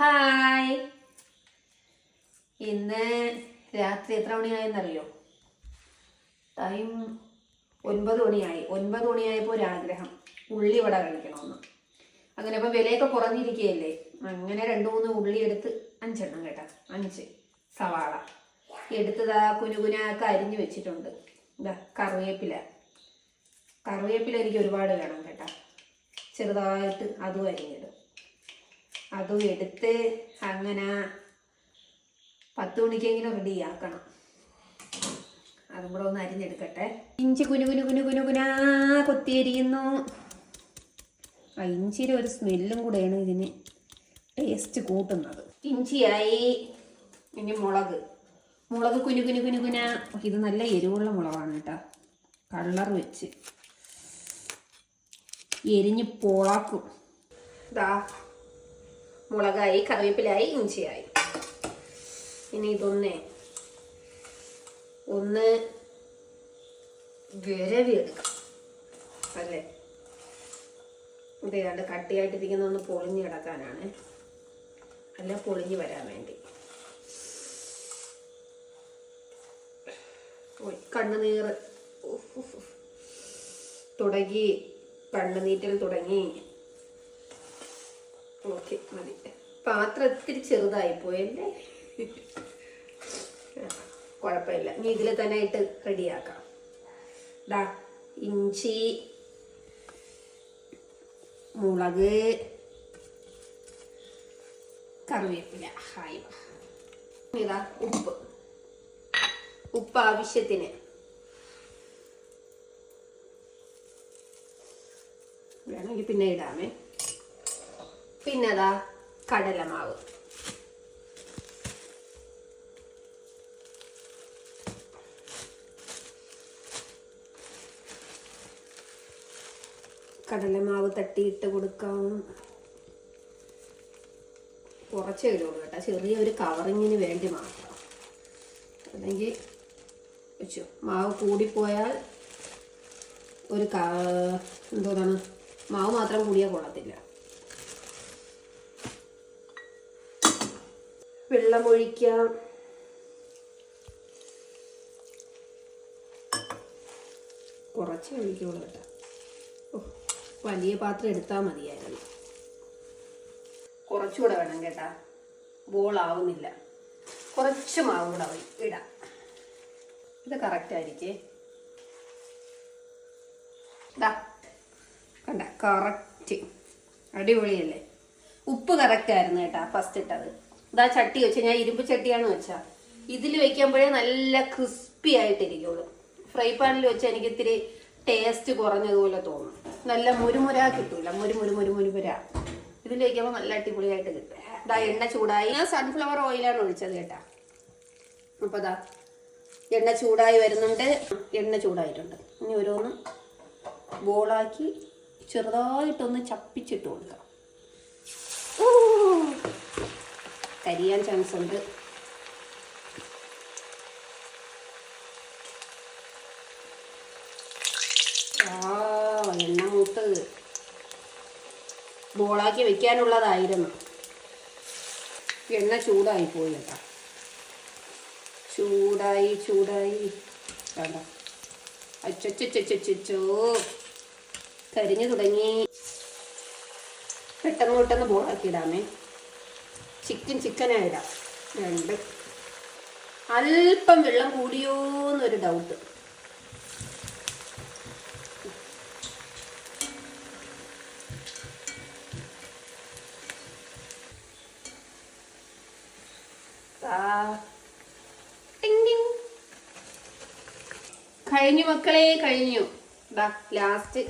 Hi. ഇന്ന് രാത്രി എത്ര മണിയായെന്നറിയോ? ടൈം ഒൻപത് മണിയായി. ഒൻപത് മണിയായപ്പോൾ ഒരാഗ്രഹം. ഉള്ളിവട കഴിക്കണമെന്ന്. അങ്ങനെ അപ്പോൾ വിലയൊക്കെ കുറഞ്ഞിരിക്കുകയല്ലേ? അങ്ങനെ രണ്ട് മൂന്ന് ഉള്ളി എടുത്ത് അഞ്ചെണ്ണം കേട്ടോ. അഞ്ച് സവാള. എടുത്തതാ കുനുകുനാക്കെ അരിഞ്ഞു വെച്ചിട്ടുണ്ട്. ഇതാ കറിവേപ്പില. കറിവേപ്പില എനിക്ക് ഒരുപാട് വേണം കേട്ടോ. ചെറുതായിട്ട് അതും അരിഞ്ഞിടും. അതും എടുത്ത് അങ്ങനെ പത്ത് മണിക്കെങ്കിലും റെഡി ആക്കണം. അതും കൂടെ ഒന്ന് അരിഞ്ഞെടുക്കട്ടെ. ഇഞ്ചി കുനു കുനു കുനു കുനു കുനാ കൊത്തിയരിയുന്നു. ആ ഇഞ്ചിയുടെ ഒരു സ്മെല്ലും കൂടെയാണ് ഇതിന് ടേസ്റ്റ് കൂട്ടുന്നത്. ഇഞ്ചിയായി. ഇനി മുളക്. മുളക് കുനു കുനു കുനു കുന. ഇത് നല്ല എരിവുള്ള മുളകാണ് കേട്ടോ. കളർ വെച്ച്. എരിഞ്ഞ് പോളാക്കും. ദാ. മുളകായി കറിവേപ്പിലായി ഇഞ്ചിയായി. ഇനി ഇതൊന്നേ ഒന്ന് വിരവി എടുക്കാം അല്ലേ? ഇത് ഏതാണ്ട് കട്ടിയായിട്ടിരിക്കുന്ന ഒന്ന് പൊളിഞ്ഞു കിടക്കാനാണ്. അല്ല പൊളിഞ്ഞു വരാൻ വേണ്ടി. കണ്ണുനീർ. തുടങ്ങി കണ്ണുനീറ്റൽ തുടങ്ങി. ഓക്കെ മതി. പാത്രം ഇത്തിരി ചെറുതായി പോയല്ലേ? കുഴപ്പമില്ല. ഇനി ഇതിൽ തന്നെ ഇട്ട് റെഡിയാക്കാം. ഡാ ഇഞ്ചി മുളക് കറിവേപ്പില. ഹായ്. ഇതാ ഉപ്പ്. ഉപ്പ് ആവശ്യത്തിന്. വേണമെങ്കിൽ പിന്നെ ഇടാമേ. പിന്നെ അതാ കടലമാവ്. കടലമാവ് തട്ടിയിട്ട് കൊടുക്കാം. കുറച്ചേ ഇടുള്ളൂ കേട്ടോ. ചെറിയ ഒരു കവറിങ്ങിന് വേണ്ടി മാത്രം. അല്ലെങ്കിൽ വെച്ചു. മാവ് കൂടിപ്പോയാൽ ഒരു എന്തോന്നാണ്? മാവ് മാത്രം കൂടിയാൽ കൊള്ളത്തില്ല. വെള്ളം കുറച്ച് ഒഴിക്കുള്ളൂ കേട്ടോ. ഓ വലിയ പാത്രം എടുത്താൽ മതിയായിരുന്നു. കുറച്ചുകൂടെ വേണം കേട്ടാ. ബോളാവുന്നില്ല കുറച്ച് മാവ് കൂടെ ഇടാം. ഇത് കറക്റ്റ് ആയിരിക്കേ? കണ്ട കറക്റ്റ് അടിപൊളിയല്ലേ? ഉപ്പ് കറക്റ്റ് ആയിരുന്നു കേട്ടാ ഫസ്റ്റ് ഇട്ടത്. ഇതാ ചട്ടി വെച്ച. ഞാൻ ഇരുമ്പ് ചട്ടിയാണ് വെച്ചാ. ഇതിൽ വെക്കുമ്പോഴേ നല്ല ക്രിസ്പി ആയിട്ടിരിക്കുള്ളൂ. ഫ്രൈ പാനിൽ വെച്ചാൽ എനിക്ക് ഇത്തിരി ടേസ്റ്റ് കുറഞ്ഞതുപോലെ തോന്നും. നല്ല മുരുമുര കിട്ടൂല. മുരുമുരു മുരു മുരു മുരുമുര. ഇതിൽ വെക്കുമ്പോൾ നല്ല അടിപൊളിയായിട്ട് കിട്ടും. ഇതാ എണ്ണ ചൂടായി. ഞാൻ സൺഫ്ലവർ ഓയിലാണ് ഒഴിച്ചത് കേട്ടാ. അപ്പൊ അതാ എണ്ണ ചൂടായി വരുന്നുണ്ട്. എണ്ണ ചൂടായിട്ടുണ്ട്. ഇനി ഓരോന്നും ബോളാക്കി ചെറുതായിട്ടൊന്ന് ചപ്പിച്ചിട്ട് കൊടുക്കാം. കരിയാൻ ചാൻസ് ഉണ്ട്. എണ്ണ മൂത്തത്. ബോളാക്കി വെക്കാനുള്ളതായിരുന്നു. എണ്ണ ചൂടായി പോയി കേട്ടോ. ചൂടായി ചൂടായി. വേണ്ട അച്ചോ കരിഞ്ഞു തുടങ്ങി. പെട്ടെന്ന് പെട്ടെന്ന് ബോളാക്കി ഇടാമേ. ചിക്കൻ ചിക്കനായിടാം രണ്ട്. അല്പം വെള്ളം കൂടിയോ എന്നൊരു ഡൗട്ട് കഴിഞ്ഞു മക്കളെ കഴിഞ്ഞു. ദാ ലാസ്റ്റ്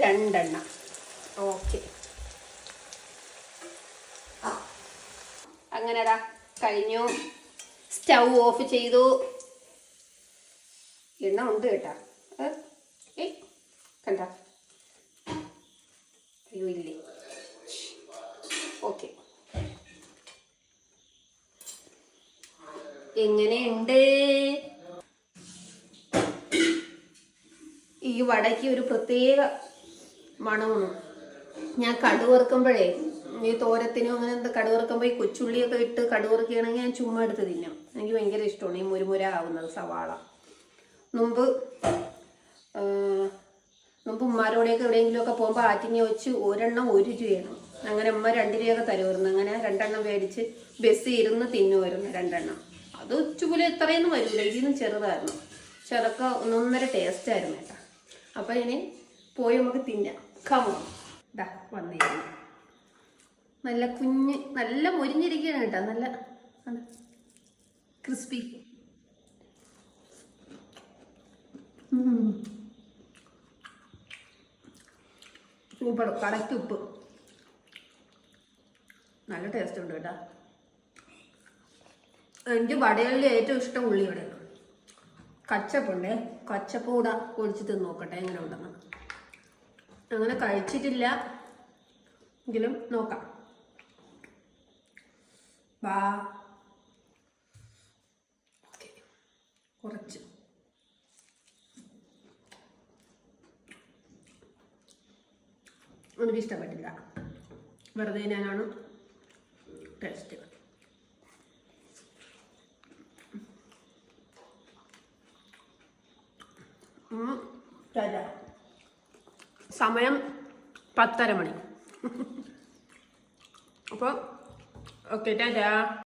രണ്ടെണ്ണം. ഓക്കെ. അങ്ങനെ കഴിഞ്ഞു. സ്റ്റൗ ഓഫ് ചെയ്തു. എണ്ണ ഉണ്ട് കേട്ടാ? ഏയ് കണ്ട. അയ്യോ ഇല്ലേ. ഓക്കെ. എങ്ങനെയുണ്ട്? ഈ വടയ്ക്ക് ഒരു പ്രത്യേക മണമാണ്. ഞാൻ കടു വറുക്കുമ്പോഴേ ഈ തോരത്തിനും അങ്ങനെ എന്താ കടുവറുക്കുമ്പോൾ ഈ കൊച്ചുള്ളിയൊക്കെ ഇട്ട് കടുവറുക്കുകയാണെങ്കിൽ ഞാൻ ചുമ്മാ എടുത്ത് തിന്നാം. എനിക്ക് ഭയങ്കര ഇഷ്ടമാണ് ഈ മുരുമുര ആവുന്നത് സവാള. മുമ്പ് മുമ്പ് ഉമ്മാരോടെയൊക്കെ എവിടെയെങ്കിലുമൊക്കെ പോകുമ്പോൾ ആറ്റിങ്ങ വെച്ച് ഒരെണ്ണം ഒരു രൂപയാണ് അങ്ങനെ ഉമ്മ രണ്ട് രൂപയൊക്കെ തരുമായിരുന്നു. അങ്ങനെ രണ്ടെണ്ണം മേടിച്ച് ബസ് ഇരുന്ന് തിന്നുമായിരുന്നു രണ്ടെണ്ണം. അത് ഉച്ചപുല എത്രയൊന്നും വരില്ല ഇതിന്ന് ചെറുതായിരുന്നു. പക്ഷെ ഒന്നൊന്നര ടേസ്റ്റ് ആയിരുന്നു കേട്ടോ. അപ്പം ഇനി പോയി നമുക്ക് തിന്നാം. കമോ ഇതാ വന്നിരുന്നു നല്ല കുഞ്ഞ് നല്ല മൊരിഞ്ഞിരിക്കുകയാണ് കേട്ടോ. നല്ല ക്രിസ്പി സൂപ്പർ കടയ്ക്ക് ഉപ്പ്. നല്ല ടേസ്റ്റ് ഉണ്ട് കേട്ടോ. എനിക്ക് വടകളിൽ ഏറ്റവും ഇഷ്ടം ഉള്ളിവടയാണ് കച്ചപ്പുണ്ട്? കച്ചപ്പ് കൂടെ ഒഴിച്ച് തിന്ന് നോക്കട്ടെ എങ്ങനെ ഉണ്ടെന്ന്. അങ്ങനെ കഴിച്ചിട്ടില്ല. എങ്കിലും നോക്കാം. വാ. ഓക്കെ. കുറച്ച്. എനിക്ക് ഇഷ്ടപ്പെട്ടില്ല. വെറുതെ ഞാനാണ് ടേസ്റ്റ്. സമയം പത്തര മണി. അപ്പോൾ ഓക്കെ ടാറ്റാ